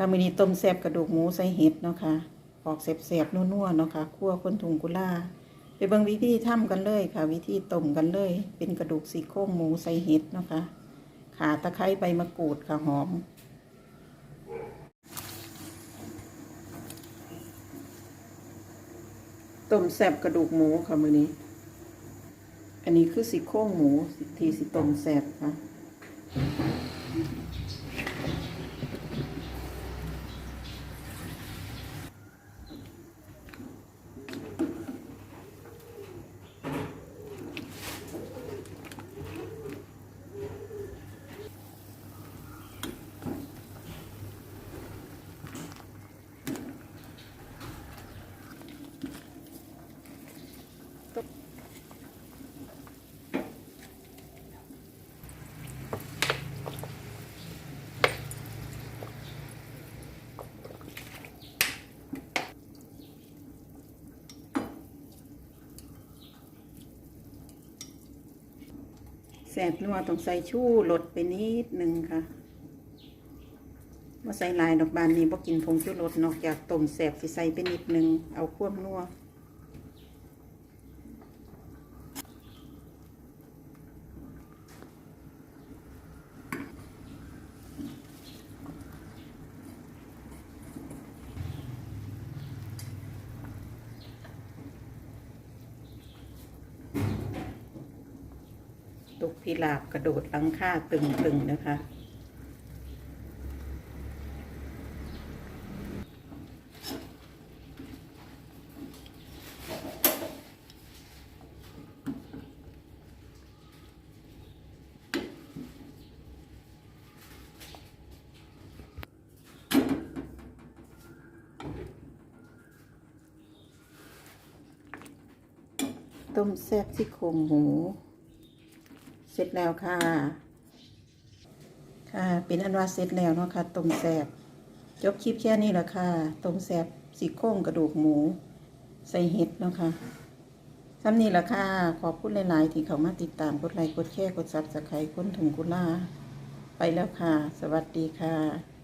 ค่ะมื้อนี้ต้มแซ่บกระดูกหมูใส่เห็ดเนาะค่ะออกแซ่บๆนัวๆเนาะค่ะคั่วคนถุงกุล่าไปเบิ่งวิธีทำกันเลยค่ะ วิธีต้มกันเลย เป็นกระดูกซี่โครงหมูใส่เห็ดเนาะค่ะขาตะไคร้ใบมะกรูดค่ะหอมต้มแซบกระดูกหมูค่ะมือนี้ อันนี้คือซี่โครงหมูทีสิต้มแซบค่ะ แสบนัวต้องใส่ชู้ลดไปนิดนึงค่ะว่าใส่ลายดอกบานนี้บ่กินผงชูรสนอกจากต้มแสบสิใส่ไปนิดนึงเอาควบนัว ตุกพิลาบกระโดดลังค่าตึงๆนะคะ ต้มแซ่บซี่โครงหมู ร็จแล้วค่ะ ค่ะ เป็นอันว่าเสร็จแล้วเนาะค่ะต้มแสบจบคลิปแค่นี้แหละค่ะต้มแสบสี่โครงกระดูกหมู ใส่เห็ดเนาะค่ะสำนี้แหละค่ะ ขอบคุณหลาย ๆ ที่เขามาติดตามกดไลค์กดแชร์กดซับสไครต์คนถึงกุล่าไปแล้วค่ะ สวัสดีค่ะ